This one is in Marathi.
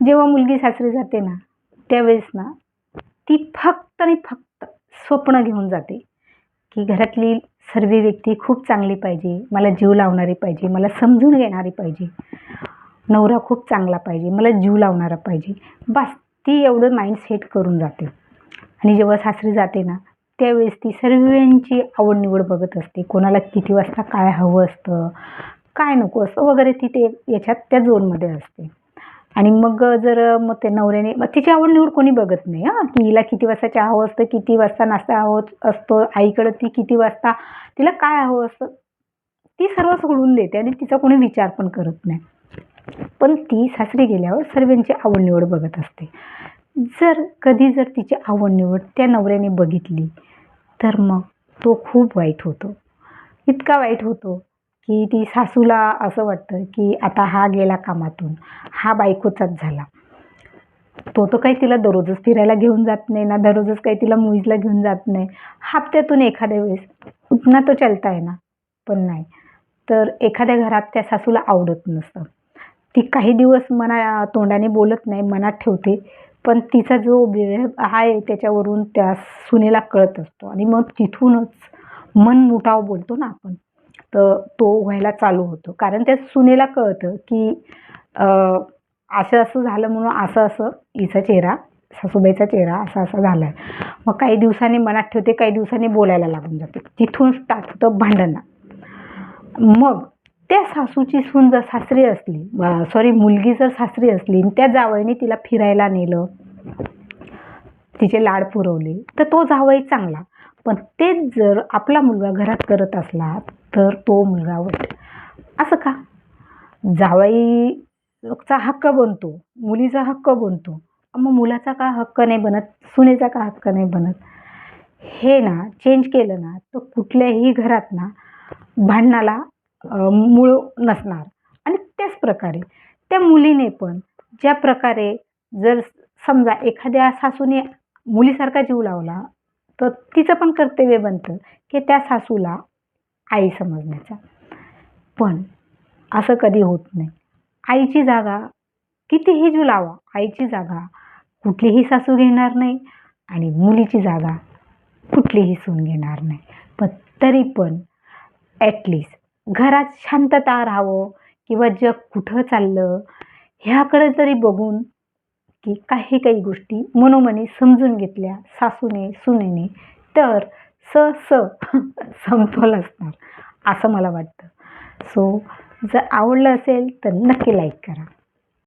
जेव्हा मुलगी सासरी जाते ना त्यावेळेस ना ती फक्त आणि फक्त स्वप्न घेऊन जाते की घरातली सर्व व्यक्ती खूप चांगली पाहिजे मला जीव लावणारी पाहिजे मला समजून घेणारी पाहिजे नवरा खूप चांगला पाहिजे मला जीव लावणारा पाहिजे. बस ती एवढं माइंड सेट करून जाते. आणि जेव्हा सासरी जाते ना त्यावेळेस ती सर्वांची आवडनिवड बघत असते. कोणाला किती वाजता काय हवं असतं काय नको असतं वगैरे ती ते याच्यात त्या झोनमध्ये असते. आणि मग जर मग ते नवऱ्याने मग तिची आवड निवड कोणी बघत नाही हां. की हिला किती वाजता चहा हवं असतं किती वाजता नाश्ता हवं असतो आईकडं ती किती वाजता तिला काय हवं असतं ती सर्व सोडून देते आणि तिचा कोणी विचार पण करत नाही. पण ती सासरी गेल्यावर सर्वांची आवड निवड बघत असते. जर कधी जर तिची आवड निवड त्या नवऱ्याने बघितली तर मग तो खूप वाईट होतो. इतका वाईट होतो. की ती सासूला असं वाटतं की आता हा गेला कामातून हा बायकोचाच झाला. तो तर काही तिला दररोजच फिरायला घेऊन जात नाही ना दररोजच काही तिला मुव्हीजला घेऊन जात नाही. हप्त्यातून एखाद्या वेळेस उठणं तो चलता आहे ना पण नाही. तर एखाद्या घरात त्या सासूला आवडत नसतं. ती काही दिवस मना तोंडाने बोलत नाही मनात ठेवते पण तिचा जो बिहेव आहे त्याच्यावरून त्या सुनेला कळत असतो. आणि मग तिथूनच मन मुठाव बोलतो ना आपण. तर तो व्हायला चालू होतो. कारण त्या सुनेला कळतं की असं असं झालं म्हणून असं असं हिचा चेहरा सासूबाईचा चेहरा असा असा झाला आहे मग काही दिवसांनी मनात ठेवते काही दिवसांनी बोलायला लागून जाते. तिथून स्टार्ट होतं भांडणं. मग त्या सासूची सून जर सासरी असली सॉरी मुलगी जर सासरी असली आणि त्या जावईने तिला फिरायला नेलं तिचे लाड पुरवले तर तो जावई चांगला. पण तेच जर आपला मुलगा घरात करत असला तर तो मुलगा वाईट. असं का? जावाईचा हक्क बनतो मुलीचा हक्क बनतो. मग मुलाचा का हक्क नाही बनत? सुनेचा का हक्क नाही बनत? हे ना चेंज केलं ना तर कुठल्याही घरात ना भांडणाला मूळ नसणार. आणि त्याच प्रकारे त्या मुलीने पण ज्या प्रकारे जर समजा एखाद्या सासूने मुलीसारखा जीव लावला तर तिचं पण कर्तव्य बनतं की त्या सासूला आई समजण्याचा. पण असं कधी होत नाही. आईची जागा कितीही जीव लावा आईची जागा कुठलीही सासू घेणार नाही आणि मुलीची जागा कुठलीही सून घेणार नाही. पण तरी पण ॲटलिस्ट घरात शांतता राहावं किंवा जग कुठं चाललं ह्याकडे जरी बघून की काही काही गोष्टी मनोमनी समजून घेतल्या सासूने सुनेने तर स स समतोल असणार असं मला वाटतं. सो जर आवडलं असेल तर नक्की लाईक करा.